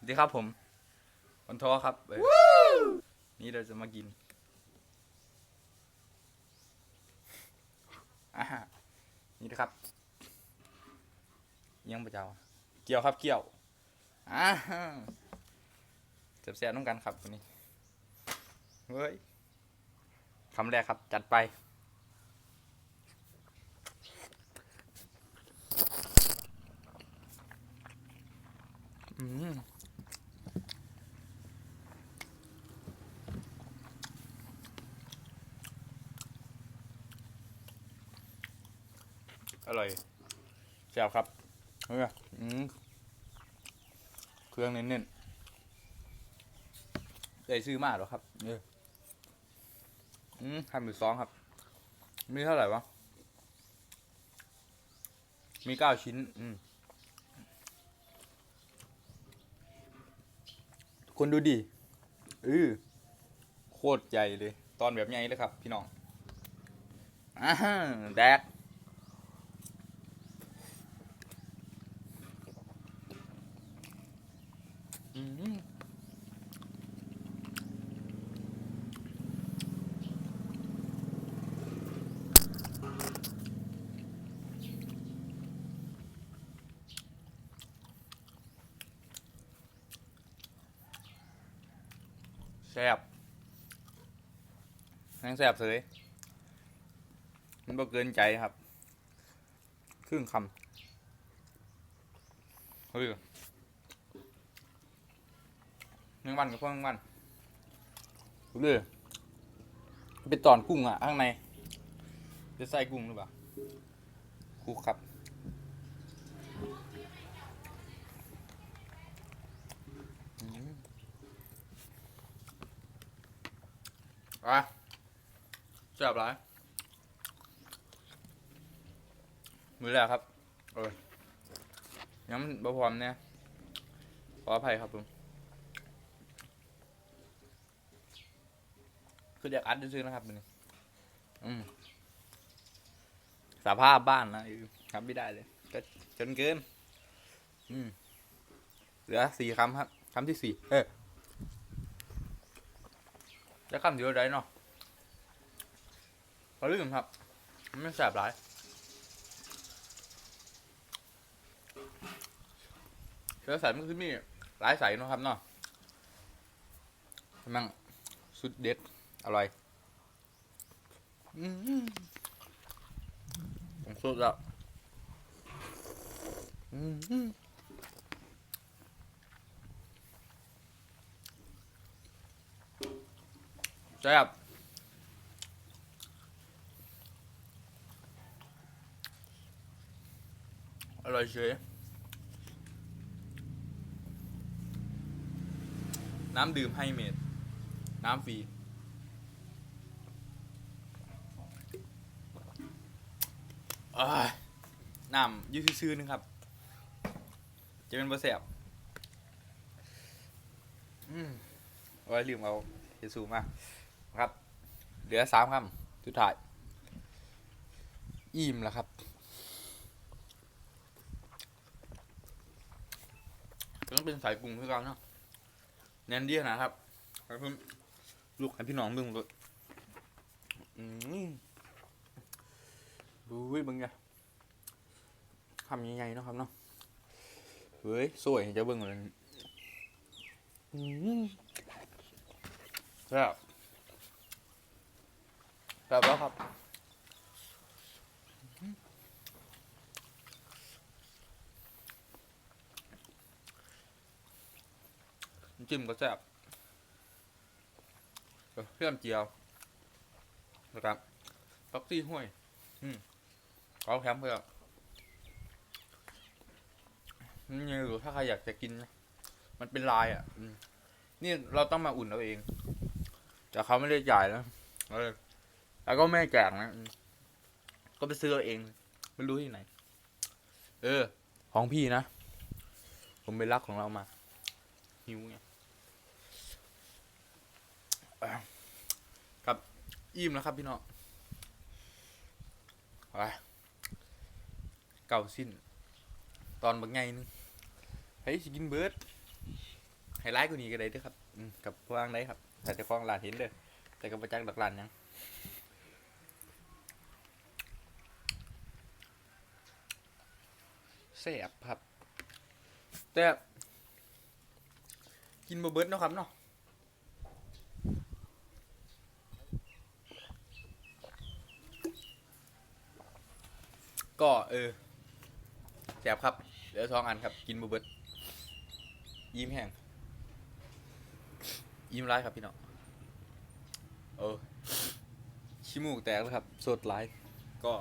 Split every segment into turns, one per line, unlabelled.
สวัสดีครับผมวันท้อครับเอ้ยนี่เราจะมากินอาฮะนี่นะครับยังประเจ้าเกี่ยวครับเกี่ยวอ่าเสียบแซ่บต้องกันครับวันนี้เฮ้ยคำแรกครับจัดไปอืม อร่อยแซ่บครับเฮ้ยอืมเครื่องเน้นๆได้ซื้อมากหรอครับเอออืมทำอยู่สองครับ มีเท่าไหร่วะ มีเก้าชิ้น อืมคนดูดิอือโคตรใหญ่เลย ตอนแบบใหญ่เลยครับ พี่น้องอ่าแดกอืม แซ่บแม่งแซ่บเลยมันบ่เกินใจครับ ครึ่งคำเฮ้ยแมงวันกับพวกแมงวันดูเลยเป็นตอนกุ้งอะ ข้างใน จะใส่กุ้งหรือเปล่าคลุกครับ อืม อะแซ่บหลายมือแล้วครับเออยังมันบ่พร้อมเนี่ยขออภัยครับผมคืออยากอัดซื้อๆนะครับมันอืมสภาพบ้านนะอือทำไม่ได้เลยก็จนเกิน อืมเหลือสี่คำครับคำที่สี่เออ จะคำเดียวได้เนาะพอลืมครับ ไม่แสบหลายเชื้อสายมันคือมีหลายสายเนาะครับเนาะมั่งสุดเด็ด อร่อยอืมผมสุดแล้วอื แซ่บอร่อยเฉยน้ำดื่มไฮเมดน้ำฟรีน้ำยืดซื่อนึงครับ จะเป็นบะแสบอืมเอาไว้ลืมเอาเฮซูมา ครับ เหลือสามคำสุดท้าย อิ่มแล้วครับ ต้องเป็นสายกรุงที่เราเนาะแน่นดีขนะครับให้เพิ่มลูกให้พี่น้องเบิ่งเลยอืมดูวิบึงไงคำใหญ่ๆเนาะครับเนาะ เฮ้ย สวยให้เจะเบิ่งเลยอืมแซ่บ แซ่บแล้วครับจิ้มก็แซ่บเออเพื่อมเจียวนะครับปักซี่ห้วย อืมเอาแคมเพื่อนี่หรือถ้าใครอยากจะกิน มันเป็นลายอะนี่เราต้องมาอุ่นเอาเอง แต่เขาไม่ได้จ่ายแล้วเออ แล้วก็ไม่แจกนะ ก็ไปซื้อเอาเอง ไม่รู้ที่ไหน เออ ของพี่นะ ผมไปรักของเรามา หิวไงครับอิ่มแล้วครับพี่น้องไปเก่าสิ้น ตอนบางไงนึงเฮ้ยสกินเบิร์ดไฮไลท์กว่านี้ก็ได้ด้วยครับกับวางได้ครับแต่จะคล้องร้านเห็นเด้อแต่ก็ประจักษ์ดอกร้านยัง แซ่บครับ แต่กินบะเบิดเนาะครับเนาะก็เออแซ่บครับเหลือสองอันครับ กินบะเบิด ยิ้มแห้งยิ้มร้ายครับพี่น้องเออชิมูกแตกแล้วครับสดร้ายก็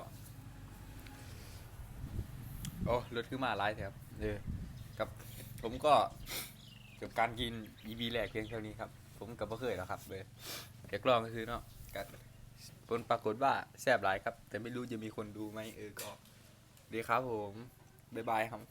โอ้รถขึ้นมาร้ายแถบเออกับผมก็กับการกิน EB แรกเพียงเท่านี้ครับ ผมกับพ่เคยแล้วครับเลยเดี๋ยวกลองก็คือเนาะกันผลปรากฏว่าแซ่บหลายครับ แต่ไม่รู้จะมีคนดูไหมเออก็ดีครับผม บ๊ายบายครับ